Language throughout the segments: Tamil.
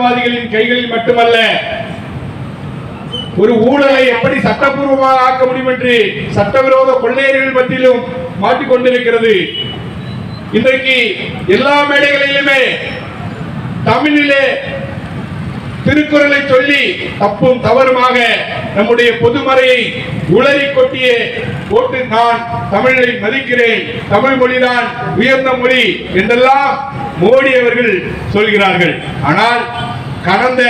ஊழல்வாதிகளின் கைகளில் மட்டுமல்ல ஒரு ஊழலை எப்படி சட்டப்பூர்வமாக ஆக்க முடியும் என்று சட்டவிரோத கொள்ளையர்கள் மத்தியிலும் மாட்டிக்கொண்டிருக்கிறது இன்றைக்கு எல்லா மேடைகளிலுமே தமிழிலே திருக்குறளை சொல்லி தப்பும் தவறுமாக நம்முடைய பொதுமறையை உளறி கொட்டிய போட்டு நான் தமிழை மதிக்கிறேன். தமிழ் மொழிதான் உயர்ந்த மொழி என்றெல்லாம் மோடி அவர்கள் சொல்கிறார்கள். ஆனால் கடந்த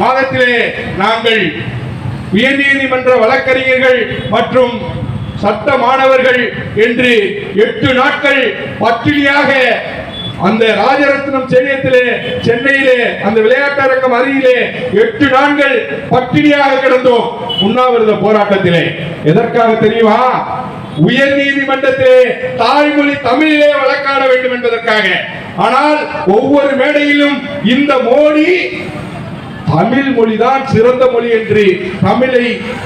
மாதத்திலே நாங்கள் உயர்நீதிமன்ற வழக்கறிஞர்கள் மற்றும் சட்ட மாணவர்கள் என்று எட்டு நாட்கள் பட்டினியாக அந்த ராஜரத்னம் ஸ்டேடியத்திலே சென்னையிலே அந்த விளையாட்டரங்கம் அருகிலே எட்டு நாட்கள் பட்டினியாக கிடந்தோம். உண்ணாவிரத போராட்டத்திலே. எதற்காக தெரியுமா? உயர் நீதிமன்றத்திலே தாய்மொழி தமிழிலே வழக்காட வேண்டும் என்பதற்காக. ஆனால் ஒவ்வொரு மேடையிலும் இந்த மோடி தமிழ் மொழிதான் சிறந்த மொழி என்று தமிழை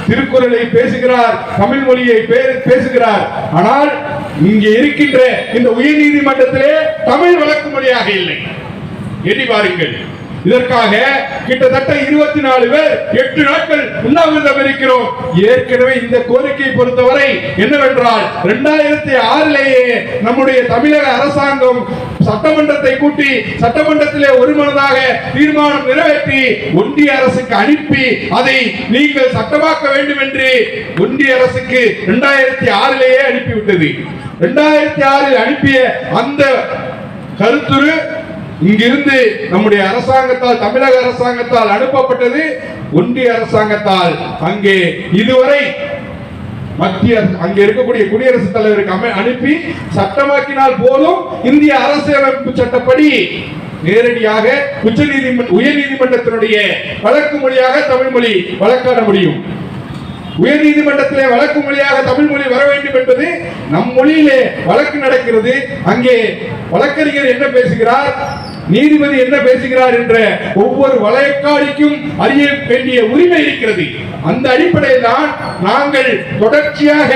திருக்குறளை பேசுகிறார் தமிழ் மொழியை பேசுகிறார். ஆனால் இங்கே இருக்கின்ற இந்த உயர் நீதிமன்றத்திலே தமிழ் வழக்கு மொழியாக இல்லை. எண்ணி பாருங்கள். இதற்காக கிட்டத்தட்ட இருபத்தி நாலு பேர் எட்டு நாட்கள் உண்ணாவிரதம் இருக்கிறோம் ஏற்கனவே இந்த கோரிக்கையை பொறுத்தவரை என்னவென்றால் இரண்டாயிரத்தி ஆறிலேயே நம்முடைய தமிழக அரசாங்கம் சட்டமன்றத்தை கூட்டி சட்டமன்றத்திலே ஒருமனதாக தீர்மானம் நிறைவேற்றி ஒன்றிய அரசுக்கு அனுப்பி அதை நீங்கள் சட்டமாக்க வேண்டும் என்று ஒன்றிய அரசுக்கு இரண்டாயிரத்தி ஆறிலேயே அனுப்பிவிட்டது. இரண்டாயிரத்தி ஆறில் அனுப்பிய அந்த கருத்துரு இங்கிருந்து நம்முடைய அரசாங்கத்தால் தமிழக அரசாங்கத்தால் அனுப்பப்பட்டது ஒன்றிய அரசாங்கத்தால். அங்கே இதுவரை மத்திய அங்கே இருக்கக்கூடிய குடியரசுத் தலைவருக்கு அனுப்பி சட்டமாக்கினால் போதும் இந்திய அரசியலமைப்பு சட்டப்படி நேரடியாக உச்ச நீதிமன்ற உயர் நீதிமன்றத்தினுடைய வழக்கு மொழியாக தமிழ் மொழி வழக்காட முடியும். உயர் நீதிமன்றத்திலே வழக்கு மொழியாக தமிழ் மொழி வர வேண்டும் என்பது நம் மொழியிலே வழக்கு நடக்கிறது. அங்கே வழக்கறிஞர் என்ன பேசுகிறார்? நீதிபதி என்ன பேசுகிறார் என்ற ஒவ்வொரு வழக்காடிக்கும் அறிய வேண்டிய உரிமை இருக்கிறது. அந்த அடிப்படையில் தான் நாங்கள் தொடர்ச்சியாக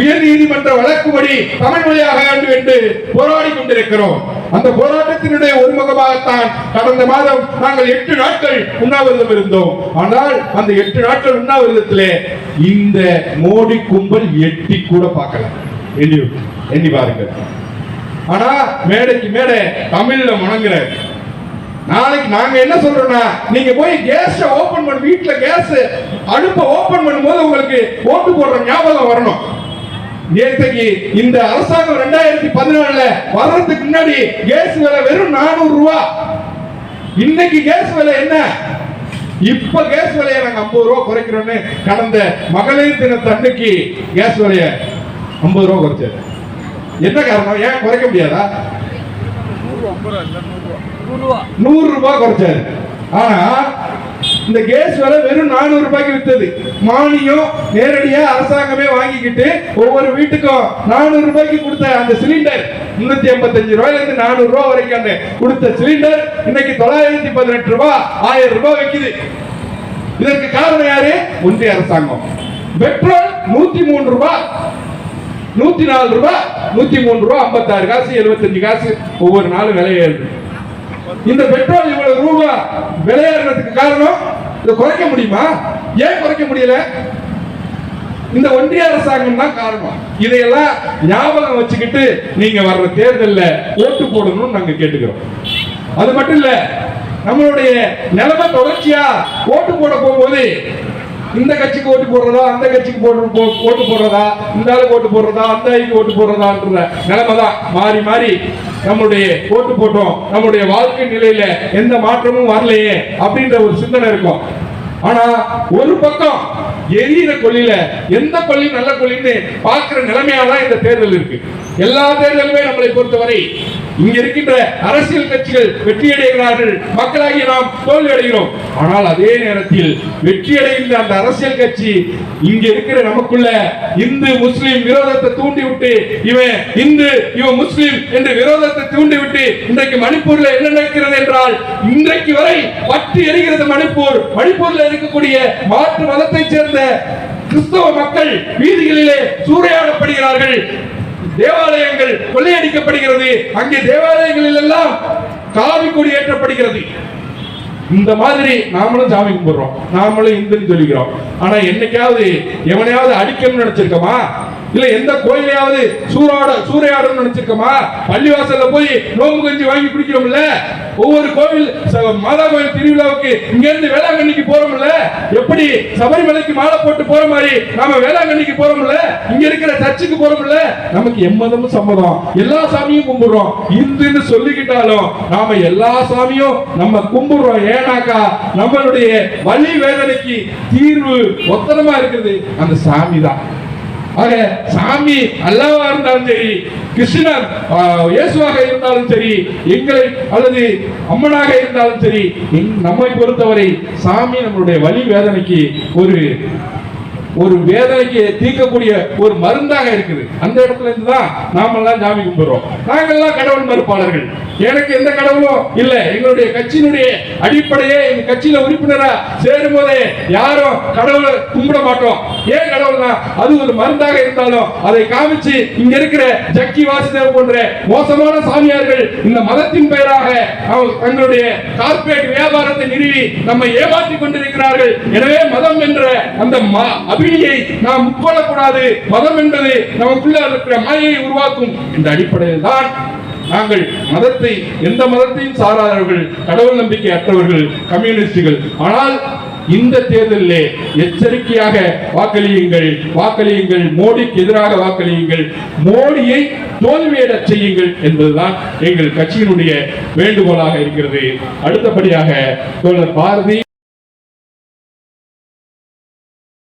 உயர் நீதிமன்ற வழக்குப்படி தமிழ் மொழியாக வேண்டும் என்று போராடி கொண்டிருக்கிறோம். அந்த போராட்டத்தினுடைய ஒருமுகமாகத்தான் கடந்த மாதம் நாங்கள் எட்டு நாட்கள் உண்ணாவிரதம் இருந்தோம். ஆனால் அந்த எட்டு நாட்கள் உண்ணாவிரதத்திலே இந்த மோடி கும்பல் எட்டி கூட பார்க்கல. எண்ணி எண்ணி பாருங்கள். ஆனா மேடைக்கு மேடை தமிழ்ல முணங்குற. நாளைக்கு நாங்க என்ன சொல்றோம்னா நீங்க போய் கேஸ் ஓபன் பண்ண வீட்டுல கேஸ் அடுப்பை ஓபன் பண்ணும்போது உங்களுக்கு ஓட்டு போடுற ஞாபகம் வரணும். நேற்றைக்கு இந்த அரசாங்கம் ரெண்டாயிரத்தி பதினாலுல வர்றதுக்கு முன்னாடி கேஸ் விலை வெறும் நானூறு ரூபாய் இன்னைக்கு கேஸ் விலை என்ன? இப்ப கேஸ் விலையை நாங்க ஐம்பது ரூபா குறைக்கிறோம்னு கடந்த மகளிர் தினத்தன்னைக்கு கேஸ் விலைய ஐம்பது ரூபா குறைச்சாரு. என்ன காரணம்? ஏன் குறைக்க முடியாதா? நூறு ரூபாய் குறைச்சாரு. ஆனா இந்த கேஸ் விலை வெறும் நானூறு ரூபாய்க்கு வித்தது. மானியம் நேரடியா அரசாங்கமே வாங்கிக்கிட்டு ஒவ்வொரு வீட்டுக்கும் நானூறு ரூபாய்க்கு கொடுத்த அந்த சிலிண்டர் முன்னூத்தி ஐம்பத்தஞ்சு ரூபாயில இருந்து நானூறு ரூபாய் வரைக்கும் அந்த கொடுத்த சிலிண்டர் இன்னைக்கு தொள்ளாயிரத்தி பதினெட்டு ரூபாய் ஆயிரம் ரூபாய் வைக்குது. இதற்கு காரணம் யாரு? ஒன்றிய அரசாங்கம். பெட்ரோல் நூத்தி மூணு ரூபாய் நூத்தி நாலு ரூபாய் நூத்தி மூணு ரூபாய் ஐம்பத்தாறு காசு எழுபத்தஞ்சு காசு ஒவ்வொரு நாளும் விலை ஏறுது. இந்த பெட்ரோல் இவ்வளவு ரூபா விளையாடுறதுக்கு காரணம் இதை குறைக்க முடியுமா? ஏன் குறைக்க முடியல? இந்த ஒன்றிய அரசாங்கம் தான் காரணம். இதையெல்லாம் ஞாபகம் வச்சுக்கிட்டு நீங்க வர்ற தேர்தல்ல ஓட்டு போடணும்னு நாங்க கேட்டுக்கிறோம். அது மட்டும் இல்ல நம்மளுடைய நிலைமை தொடர்ச்சியா ஓட்டு போட போகும்போது இந்த கட்சிக்கு ஓட்டு போடுறதா அந்த கட்சிக்கு போட்டு ஓட்டு போடுறதா இந்த ஆளுக்கு ஓட்டு போடுறதா அந்த ஆளுக்கு ஓட்டு போடுறதான்ற நிலைமை தான் மாறி மாறி நம்மளுடைய ஓட்டு போட்டோம். நம்மளுடைய வாழ்க்கை நிலையில எந்த மாற்றமும் வரலையே அப்படின்ற ஒரு சிந்தனை இருக்கும். ஆனா ஒரு பக்கம் எரியிற கொள்ளில எந்த கொள்ளி நல்ல கொள்ளின்னு பார்க்கிற நிலைமையா தான் இந்த தேர்தல் இருக்கு. எல்லா தேர்தலுமே நம்மளை பொறுத்தவரை இங்க இருக்கின்ற அரசியல் கட்சிகள் வெற்றி அடைகிறார்கள் மக்களாகிய நாம் தோல்வி அடைகிறோம் ஆனால் அதே நேரத்தில் வெற்றி அடைகின்ற அந்த அரசியல் கட்சி இங்க இருக்கிற நமக்குள்ள இந்து முஸ்லிம் விரோதத்தை தூண்டிவிட்டு இவன் இந்து இவன் முஸ்லிம் என்று விரோதத்தை தூண்டிவிட்டு இன்றைக்கு மணிப்பூர்ல என்ன நடக்கிறது என்றால் இன்றைக்கு வரை பற்றி எரிகிறது மணிப்பூர். மணிப்பூர்ல இருக்கக்கூடிய மாற்று மதத்தைச் சேர்ந்த கிறிஸ்தவ மக்கள் வீதிகளிலே சூறையாடப்படுகிறார்கள். தேவாலயங்கள் கொள்ளையடிக்கப்படுகிறது. அங்கே தேவாலயங்களில் எல்லாம் காவி கொடி ஏற்றப்படுகிறது. இந்த மாதிரி நாமளும் சாமி கும்பிடுறோம். நாமளும் இந்துன்னு சொல்லிக்கிறோம். ஆனா என்னைக்காவது எவனையாவது அடிக்கணும்னு நினைச்சிருக்கோமா? இல்ல எந்த கோயிலையாவது சூறாட சூறையாடணும்னு நினைச்சிருக்கோமா? பள்ளிவாசல்ல போய் நோம்பு கஞ்சி வாங்கி குடிக்கிறோம்ல? ஒவ்வொரு கோவில் ச- மாதா கோயில் திருவிழாவுக்கு இங்க இருந்து வேளாங்கண்ணிக்கு போறோம்ல? எப்படி சபரிமலைக்கு மாலை போட்டு போற மாதிரி நாம வேளாங்கண்ணிக்கு போறோம்ல? இங்க இருக்கிற சர்ச்சுக்கு போறோம்ல? நமக்கு எம்மதமும் சம்மதம். எல்லா சாமியும் கும்பிடுறோம். இந்துன்னு சொல்லிக்கிட்டாலும் நாம எல்லா சாமியும் நம்ம கும்பிடுறோம். ஏனாக்கா நம்மளுடைய வழி வேதனைக்கு தீர்வு ஒத்தனமா இருக்குது அந்த சாமி தான் ஆக சாமி அல்லாவா இருந்தாலும் சரி கிருஷ்ணர் இயேசுவாக இருந்தாலும் சரி எங்களை அல்லது அம்மனாக இருந்தாலும் சரி எங்- நம்மை பொறுத்தவரை சாமி நம்மளுடைய வலி வேதனைக்கு ஒரு ஒரு வேதனைக்கு தீர்க்கக்கூடிய ஒரு மருந்தாக இருக்குது. அந்த இடத்துல இருந்து தான் நாமெல்லாம் சாமி கும்பிடுறோம். நாங்கள்லாம் கடவுள் மறுப்பாளர்கள். எனக்கு எந்த கடவுளும் இல்லை. எங்களுடைய கட்சியினுடைய அடிப்படையே எங்க கட்சியில உறுப்பினரா சேரும் போதே யாரும் கடவுளை கும்பிட மாட்டோம். ஏன் கடவுள்னா அது ஒரு மருந்தாக இருந்தாலும் அதை காமிச்சு இங்க இருக்கிற ஜக்கி வாசுதேவ் போன்ற மோசமான சாமியார்கள் இந்த மதத்தின் பெயராக தங்களுடைய கார்ப்பரேட் வியாபாரத்தை நிறுவி நம்மை ஏமாற்றிக் கொண்டிருக்கிறார்கள். எனவே மதம் என்ற அந்த அபினியை நாம் உட்கொள்ளக்கூடாது. மதம் என்பது நமக்குள்ள இருக்கிற மாயை உருவாக்கும். என்ற அடிப்படையில் தான் நாங்கள் மதத்தை எந்த மதத்தையும் சாராதவர்கள் கடவுள் நம்பிக்கை அற்றவர்கள் கம்யூனிஸ்டுகள். ஆனால் இந்த தேர்தலிலே எச்சரிக்கையாக வாக்களியுங்கள் வாக்களியுங்கள் மோடிக்கு எதிராக வாக்களியுங்கள் மோடியை தோல்வியிடச் செய்யுங்கள் என்பதுதான் எங்கள் கட்சியினுடைய வேண்டுகோளாக இருக்கிறது. அடுத்தபடியாக தோழர் பாரதி